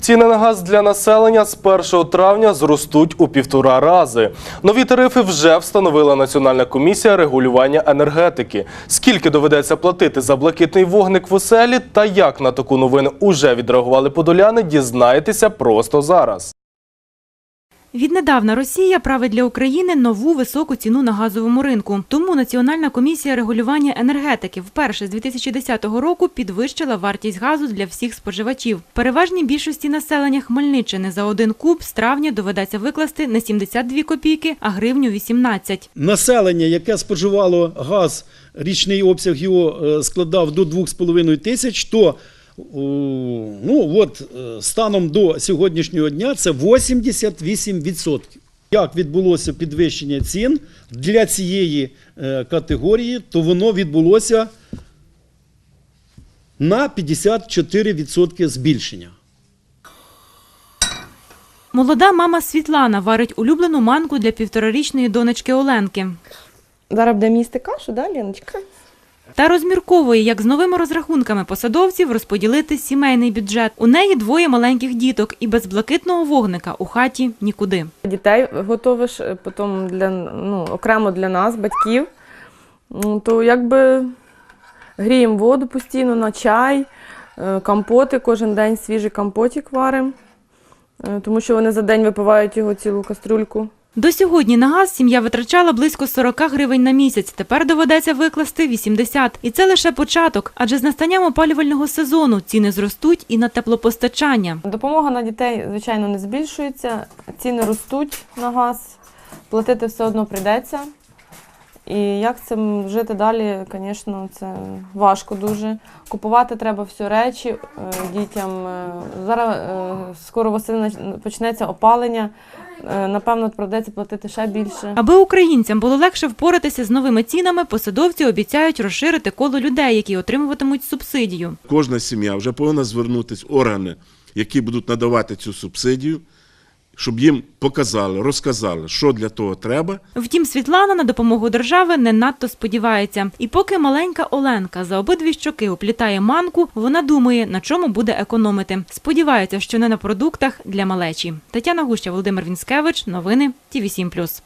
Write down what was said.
Ціни на газ для населення з 1 травня зростуть у півтора рази. Нові тарифи вже встановила Національна комісія регулювання енергетики. Скільки доведеться платити за блакитний вогник в оселі та як на таку новину уже відреагували подоляни, дізнаєтеся просто зараз. Віднедавна Росія править для України нову високу ціну на газовому ринку. Тому Національна комісія регулювання енергетики вперше з 2010 року підвищила вартість газу для всіх споживачів. Переважній більшості населення Хмельниччини за один куб з травня доведеться викласти не 72 копійки, а гривню 18. населення, яке споживало газ, річний обсяг його е, складав до 2,5 тисяч, то ну, от, е, станом до сьогоднішнього дня це 88%. Як відбулося підвищення цін для цієї е, категорії, то воно відбулося на 54% збільшення. Молода мама Світлана варить улюблену манку для півторарічної донечки Оленки. Зараз буде місти кашу, да, Леночка? Та розмірковує, як з новими розрахунками посадовців розподілити сімейний бюджет. У неї двоє маленьких діток, і без блакитного вогника у хаті нікуди. Дітей готовиш е, потім для, ну, окремо для нас, батьків. То якби гріємо воду постійно на чай, е, компоти, кожен день свіжий компотик варимо, е, тому що вони за день випивають його цілу кастрюльку. До сьогодні на газ сім'я витрачала близько 40 гривень на місяць. Тепер доведеться викласти 80. І це лише початок, адже з настанням опалювального сезону ціни зростуть і на теплопостачання. Допомога на дітей, звичайно, не збільшується, ціни ростуть на газ, платити все одно прийдеться. І як цим жити далі, звісно, це важко дуже. Купувати треба всі речі е, дітям. Е, Зараз е, скоро восени почнеться опалення. Е, Напевно, придеться платити ще більше. Аби українцям було легше впоратися з новими цінами, посадовці обіцяють розширити коло людей, які отримуватимуть субсидію. Кожна сім'я вже повинна звернутися органи, які будуть надавати цю субсидію, щоб їм показали, розказали, що для того треба, Втім, Світлана на допомогу держави не надто сподівається. І поки маленька Оленка за обидві щоки оплітає манку, вона думає, на чому буде економити. Сподівається, що не на продуктах для малечі. Тетяна Гуща, Володимир Вінськевич. Новини ТІВІ 7+.